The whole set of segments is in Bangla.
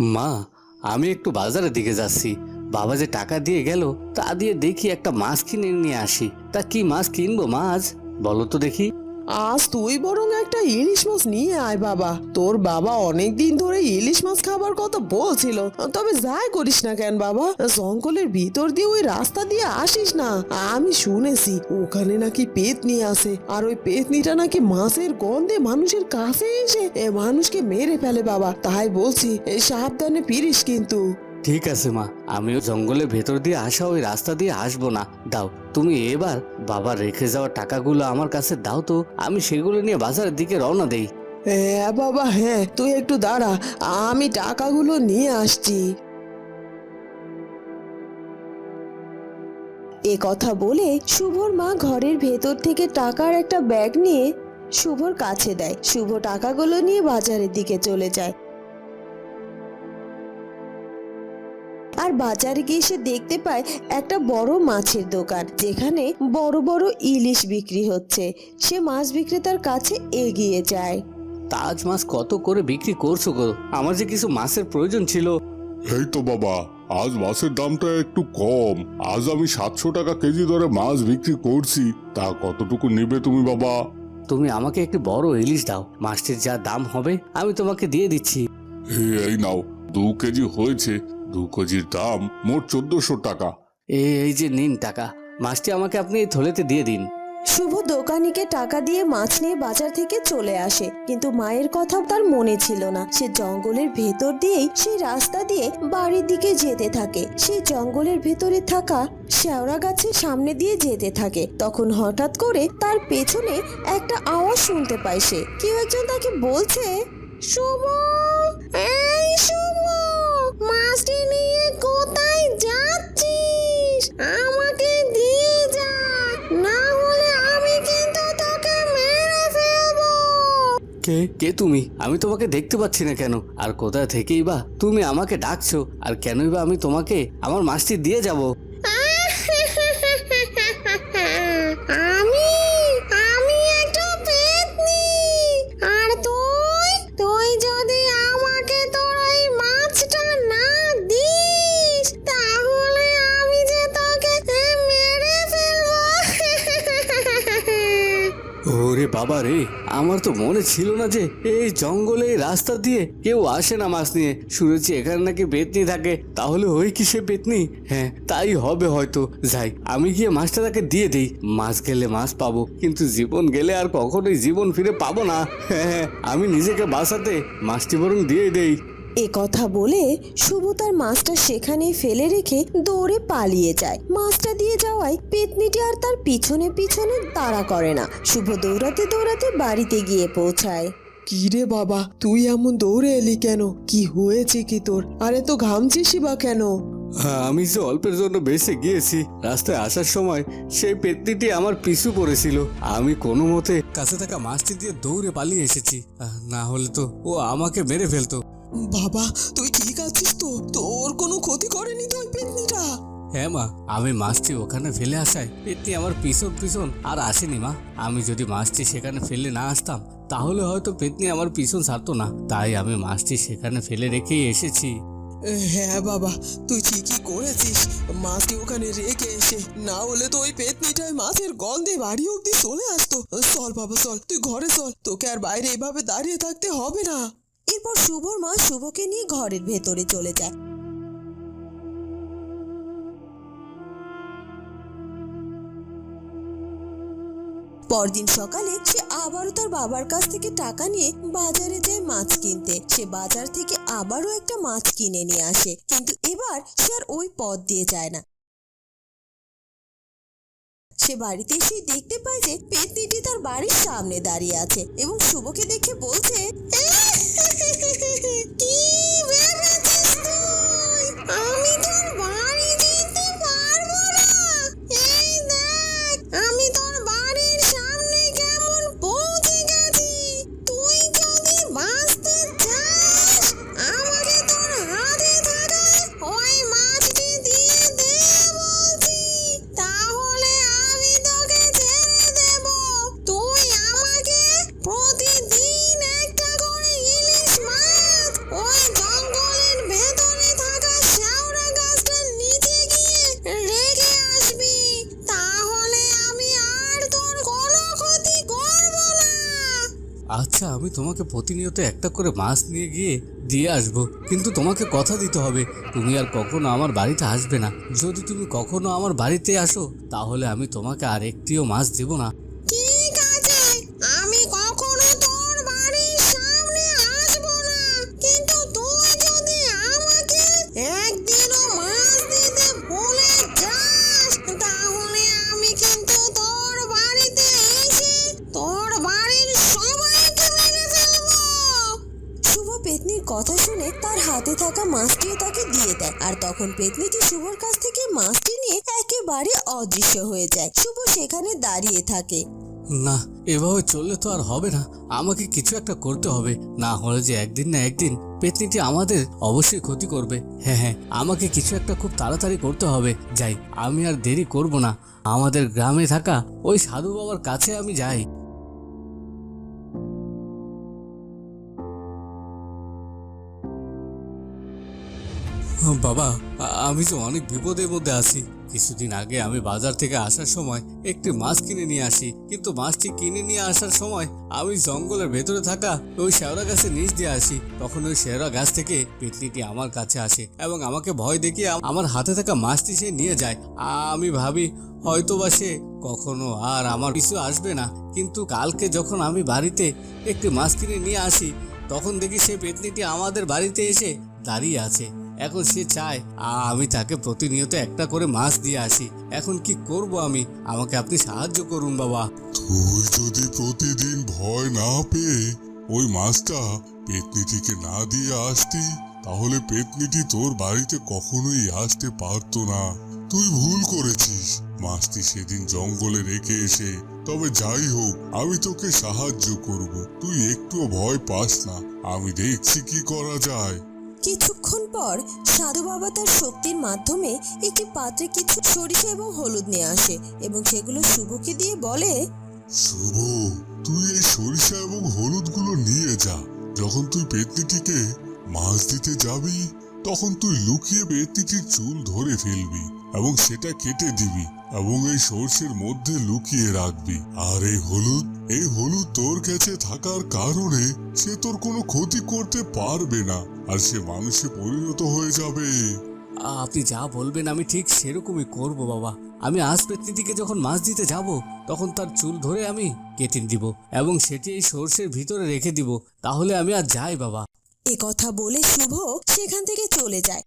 মা, আমি একটু বাজারের দিকে যাচ্ছি। বাবা যে টাকা দিয়ে গেল, তা দিয়ে দেখি একটা মাছ কিনে নিয়ে আসি। তা কি মাছ কিনবো মাছ বলো তো দেখি। আজ তুই বরং একটা ইলিশ মাছ নিয়ে আয় বাবা। তোর বাবা অনেক দিন ধরে ইলিশ মাছ খাবার কথা বলছিল। তবে যাই করিস না কেন বাবা, জঙ্গলের ভিতর দিয়ে ওই রাস্তা দিয়ে আসিস না। আমি শুনেছি ওখানে নাকি পেতনি আছে, আর ওই পেতনিটা নাকি মাছের গন্ধে মানুষের কাছে এসে মানুষকে মেরে ফেলে বাবা। তাই বলছি সাবধানে ফিরিস কিন্তু। ঠিক আছে মা। আমিও জঙ্গলের ভেতর দিয়ে আসা ওই রাস্তা দিয়ে আসব না। দাও তুমি এবার বাবা রেখে যাওয়া টাকাগুলো আমার কাছে দাও তো। আমি সেগুলো নিয়ে বাজারের দিকে রওনা দেই। হ্যাঁ বাবা হ্যাঁ তুই একটু দাঁড়া। আমি টাকাগুলো নিয়ে আসছি। এ কথা বলে শুভর মা ঘরের ভেতর থেকে টাকার একটা ব্যাগ নিয়ে শুভর কাছে দেয়। শুভ টাকাগুলো নিয়ে বাজারের দিকে চলে যায়। বাজারে গিয়ে সে দেখতে পায় একটা বড় মাছের দোকান যেখানে বড় বড় ইলিশ বিক্রি হচ্ছে। সে মাছ বিক্রেতার কাছে এগিয়ে যায়। তাজ মাছ কত করে বিক্রি করছ গো? আমার যে কিছু মাছের প্রয়োজন ছিল। এই তো বাবা আজ মাছের দামটা একটু কম। আজ আমি সাতশো টাকা কেজি দরে মাছ বিক্রি করছি। তা কতটুকু নেবে তুমি বাবা? তুমি আমাকে একটি বড় ইলিশ দাও। মাছটির যা দাম হবে আমি তোমাকে দিয়ে দিচ্ছি। হে এই নাও দু কেজি হয়েছে। দু কেজির দাম মোট চোদ্দশো টাকা। এই এই যে নিন টাকা মাছটি আমাকে আপনি এই থলেতে দিয়ে দিন। শুভ দোকানিকে টাকা দিয়ে মাছ নিয়ে বাজার থেকে চলে আসে কিন্তু মায়ের কথা তার মনে ছিল না। সে জঙ্গলের ভেতর দিয়েই সেই রাস্তা দিয়ে বাড়ির দিকে যেতে থাকে। সে জঙ্গলের ভেতরে থাকা শেওড়া গাছের সামনে দিয়ে যেতে থাকে। তখন হঠাৎ করে তার পেছনে একটা আওয়াজ শুনতে পায় সে। কেউ একজন তাকে বলছে শুভ এই শুভ মাছটি আমাকে দিয়ে যা, না হলে আমি কিন্তু তোকে মেরে কে? কে তুমি? আমি তোমাকে দেখতে পাচ্ছি না কেন? আর কোথায় থেকেই বা তুমি আমাকে ডাকছো? আর কেনই বা আমি তোমাকে, আমার মাছটি দিয়ে যাব? বাবা রে, আমার তো মনে ছিল না যে এই জঙ্গলে এই রাস্তা দিয়ে কেউ আসে না মাছ নিয়ে। শুনেছি এখানে নাকি বেতনি থাকে। তাহলে ওই কি সে বেতনি? হ্যাঁ তাই হবে হয়তো। যাই, আমি গিয়ে মাছটা তাকে দিয়ে দিই। মাছ গেলে মাছ পাবো, কিন্তু জীবন গেলে আর কখনোই জীবন ফিরে পাবো না। হ্যাঁ হ্যাঁ আমি নিজেকে বাঁচাতে মাছটি বরং দিয়ে দেই। এ কথা বলে শুভ তার মাছটা সেখানেই ফেলে রেখে দৌড়ে পালিয়ে যায়। মাছটা দিয়ে যাওয়ায় পেতনিটি আর তার পিছনে পিছনে তাড়া করে না। শুভ দৌড়াতে দৌড়াতে বাড়িতে গিয়ে পৌঁছায়। কি রে বাবা তুই এমন দৌড়ে এলি কেন? কি হয়েছে কি তোর? আরে তো ঘামছিসই বা কেন? হ্যাঁ, আমি যে অল্পের জন্য বেঁচে গিয়েছি রাস্তায় আসার সময় সেই পেতনিটি আমার পিছু পড়েছিল। আমি কোনো মতে কাছে থাকা মাছটি দিয়ে দৌড়ে পালিয়ে এসেছি। না হলে তো ও আমাকে মেরে ফেলতো। বাবা তুই ঠিক আছিস তো? তোর কোনো ক্ষতি করেনি তো ওই পেতনিটা? হ্যাঁ মা আমি মাছটি ওখানে ফেলে আসায় পেতনি আমার পিছন পিছন আর আসেনি মা। আমি যদি মাছটি সেখানে ফেলে না আসতাম তাহলে হয়তো পেতনি আমার পিছন ছাড়তো না। তাই আমি মাছটি সেখানে ফেলে রেখেই এসেছি। হ্যাঁ বাবা তুই ঠিকই করেছিস। মাছটি ওখানে রেখে এসে না হলে তো ওই পেতনিটাই মাছের গন্ধে বাড়ি অব্দি চলে আসতো। চল বাবা চল তুই ঘরে চল। তোকে আর বাইরে এভাবে দাঁড়িয়ে থাকতে হবে না। এরপর শুভর মা শুভকে নিয়ে ঘরের ভেতরে চলে যায়। পরদিন সকালে সে আবারও তার বাবার কাছ থেকে টাকা নিয়ে বাজারে যায় মাছ কিনতে। সে বাজার থেকে আবারও একটা মাছ কিনে নিয়ে আসে। কিন্তু এবার সে আর ওই পথ দিয়ে যায় না। সে বাড়িতে এসে দেখতে পায় যে পেতনিটি তার বাড়ির সামনে দাঁড়িয়ে আছে এবং শুভকে দেখে বলছে কি ভেবেছিস তুই? আমি তোর বাড়ি আচ্ছা আমি তোমাকে প্রতিনিয়ত একটা করে মাছ নিয়ে গিয়ে দিয়ে আসব, কিন্তু তোমাকে কথা দিতে হবে। তুমি আর কখনো আমার বাড়িতে আসবে না। যদি তুমি কখনো আমার বাড়িতে আসো, তাহলে আমি তোমাকে আর একটিও মাছ দেবো না। হাতে থাকা মাছটিও তাকে দিয়ে দেয়। আর তখন পেতনিটি শুভর কাছ থেকে মাছটি নিয়ে একেবারে অদৃশ্য হয়ে যায়। শুভ সেখানে দাঁড়িয়ে থাকে। না, এভাবে চললে তো আর হবে না। আমাকে কিছু একটা করতে হবে। না হলে যে একদিন না একদিন পেতনিটি আমাদের অবশ্যই ক্ষতি করবে। হ্যাঁ হ্যাঁ আমাকে কিছু একটা খুব তাড়াতাড়ি করতে হবে। যাই, আমি আর দেরি করব না। আমাদের গ্রামে থাকা ওই সাধু বাবার কাছে আমি যাই। বাবা, আমি তো অনেক বিপদের মধ্যে আছি। কিছুদিন আগে আমি বাজার থেকে আসার সময় একটি মাছ কিনে নিয়ে আসি, কিন্তু মাছটি কিনে নিয়ে আসার সময় আমি জঙ্গলের ভেতরে থাকা ওই শেওড়া গাছের নিচ দিয়ে আসি। তখন ওই শেওড়া গাছ থেকে পেতনিটি আমার কাছে আসে এবং আমাকে ভয় দেখিয়ে আমার হাতে থাকা মাছটি সে নিয়ে যায়। আমি ভাবি হয়তো বা সে কখনো আর আমার কিছু আসবে না। কিন্তু কালকে যখন আমি বাড়িতে একটি মাছ কিনে নিয়ে আসি, তখন দেখি সে পেতনিটি আমাদের বাড়িতে এসে দাঁড়িয়ে আছে। এখন সে চায় আমি তাকে প্রতিনিয়ত একটা করে মাছ দিয়ে আসি। এখন কি করব আমি? আমাকে আপনি সাহায্য করুন, বাবা। তুই যদি প্রতিদিন ভয় না পেয়ে ওই মাছটা পেতনিটিকে না দিয়ে আসতি, তাহলে পেতনিটি তোর বাড়িতে কখনোই আসতে পারতো না। তুই ভুল করেছিস। মাছটি সেদিন জঙ্গলে রেখে এসে, তবে যাই হোক, আমি তোকে সাহায্য করব। তুই একটুও ভয় পাস না। আমি দেখছি কি করা যায়। কিছুক্ষণ পর সাধু বাবা তার শক্তির মাধ্যমে একটি পাত্রে কিছু সরিষা এবং হলুদ নিয়ে আসে এবং সেগুলো শুভকে দিয়ে বলে, শুভ, তুই এই সরিষা এবং হলুদগুলো নিয়ে যা। যখন তুই পেতনিটিকে মাছ দিতে যাবি, তখন তুই লুকিয়ে পেতনিটির চুল ধরে ফেলবি। এবং সেটা কেটে দিবি এবং এই সর্ষের মধ্যে লুকিয়ে রাখবি। আর এই হলুদ এই হলুদ তোর কাছে থাকার কারণে সে তোর কোনো ক্ষতি করতে পারবে না আর সে মানুষে পরিণত হয়ে যাবে। আপনি যা বলবেন আমি ঠিক সেরকমই করব বাবা। আমি আজ পেতনিটিকে যখন মাছ দিতে যাব তখন তার চুল ধরে আমি কেটে দিব এবং সেটি এই সর্ষের ভিতরে রেখে দিব। তাহলে আমি আর যাই বাবা। এ কথা বলে শুভ সেখান থেকে চলে যায়।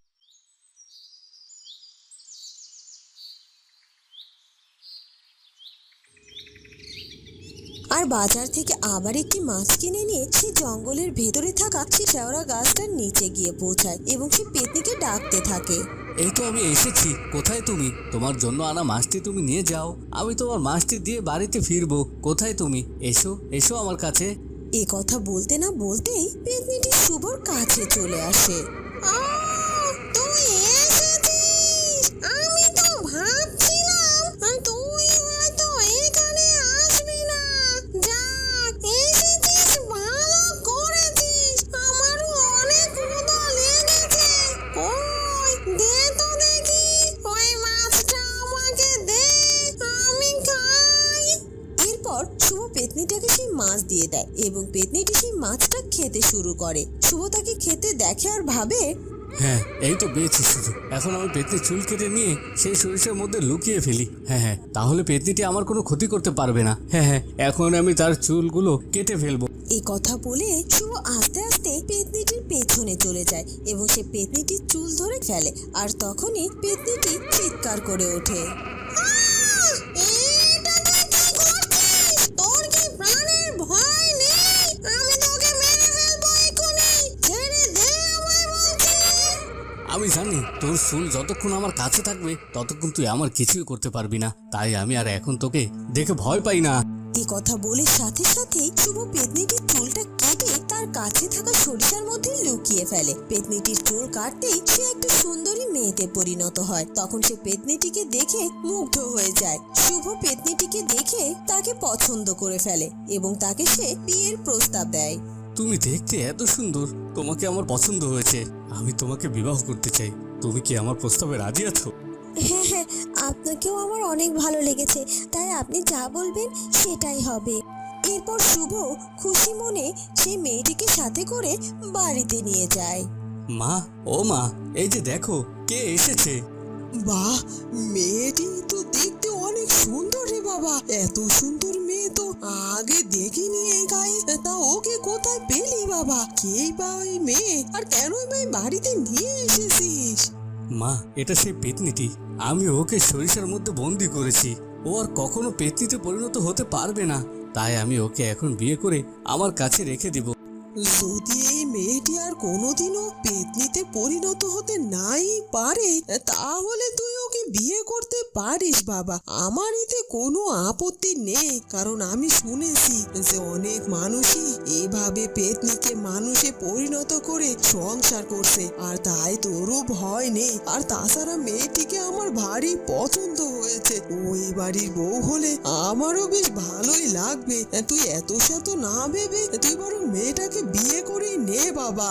আর বাজার থেকে আবার একটি মাছ কিনে নিয়ে সে জঙ্গলের ভেতরে থাকা সে শেওড়া গাছটার নিচে গিয়ে পৌঁছায় এবং সে পেতনিকে ডাকতে থাকে। এই তো আমি এসেছি। কোথায় তুমি? তোমার জন্য আনা মাছটি তুমি নিয়ে যাও। আমি তোমার মাছটি দিয়ে বাড়িতে ফিরবো। কোথায় তুমি? এসো এসো আমার কাছে। এ কথা বলতে না বলতেই পেতনিটি শুভর কাছে চলে আসে। আহ, দিয়ে এবং পেতনিটি সেই মাছটা খেতে শুরু করে। শুভ তাকে খেতে দেখে আর ভাবে হ্যাঁ এই তো পেয়েছি শুধু। এখন আমি পেতনি চুল কেটে নিয়ে সেই সরিষার মধ্যে লুকিয়ে ফেলি। হ্যাঁ হ্যাঁ তাহলে পেতনিটি আমার কোনো ক্ষতি করতে পারবে না। হ্যাঁ হ্যাঁ এখন আমি তার চুলগুলো কেটে ফেলব। এই কথা বলে শুভ আস্তে আস্তে পেতনিটির পেছনে চলে যায় এবং সে পেতনিটির চুল ধরে ফেলে। আর তখনই পেতনিটি চিৎকার করে ওঠে। আমি জানি তোর চুল যতক্ষণ আমার কাছে থাকবে, ততক্ষণ তুই আমার কিছুই করতে পারবি না। তাই আমি আর এখন তোকে দেখে ভয় পাই না। এই কথা বলে সাথে সাথে শুভ পেতনিটির চুলটা কেটে তার কাছে থাকা সরিষার মধ্যে লুকিয়ে ফেলে। পেতনিটির চুল কাটতেই সে একটা সুন্দরী মেয়েতে পরিণত হয়। তখন সে পেতনিটিকে দেখে মুগ্ধ হয়ে যায়। শুভ পেতনিটিকে দেখে তাকে পছন্দ করে ফেলে এবং তাকে সে বিয়ের প্রস্তাব দেয়। তুমি দেখতে এত সুন্দর। তোমাকে আমার পছন্দ হয়েছে। আমি তোমাকে বিবাহ করতে চাই। তুমি কি আমার প্রস্তাবে রাজি আছো? হ্যাঁ হ্যাঁ আপনাকেও আমার অনেক ভালো লেগেছে। তাই আপনি যা বলবেন সেটাই হবে। এরপর শুভ খুশি মনে সেই মেয়েটিকে সাথে করে বাড়িতে নিয়ে যায়। মা ও মা এই যে দেখো কে এসেছে? বাহ মেয়েটি তো দেখতে অনেক সুন্দর রে বাবা। এত সুন্দর মেয়ে তো আগে দেখিনি এই গায়ে। তা ওকে কোথায় পেলি বাবা? কেই বা ওই মেয়ে? আর কেনই বা বাড়িতে নিয়ে এসেছিস? মা, এটা সেই পেতনিটি। আমি ওকে সরিষার মধ্যে বন্দি করেছি। ও আর কখনো পেতনিতে পরিণত হতে পারবে না। তাই আমি ওকে এখন বিয়ে করে আমার কাছে রেখে দিব। যদি এই মেয়েটি আর কোনোদিনও পেতনিতে পরিণত হতে নাই পারে, তাহলে তুই ওকে বিয়ে করতে পারিস বাবা। আমার এতে কোনো আপত্তি নেই, কারণ আমি শুনেছি যে অনেক মানুষই এভাবে পেতনিকে মানুষে পরিণত করে সংসার করছে, আর তাই তোরও ভয় নেই। আর তাছাড়া মেয়েটিকে আমার ভারী পছন্দ হয়েছে। ওই বাড়ির বউ হলে আমারও বেশ ভালোই লাগবে। তুই এত শত না ভেবে তুই বরং মেয়েটাকে বিয়ে করেই নে বাবা।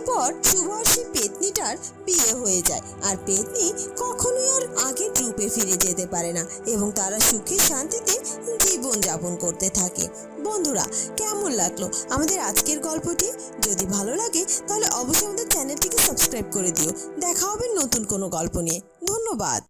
এরপর শুভর্ষী পেতনিটার বিয়ে হয়ে যায়। আর পেতনি কখনোই আর আগে রূপে ফিরে যেতে পারে না এবং তারা সুখে শান্তিতে জীবন যাপন করতে থাকে। বন্ধুরা, কেমন লাগল আমাদের আজকের গল্পটি? যদি ভালো লাগে, তাহলে অবশ্যই আমাদের চ্যানেলটিকে সাবস্ক্রাইব করে দিও। দেখা হবে নতুন কোনো গল্প নিয়ে। ধন্যবাদ।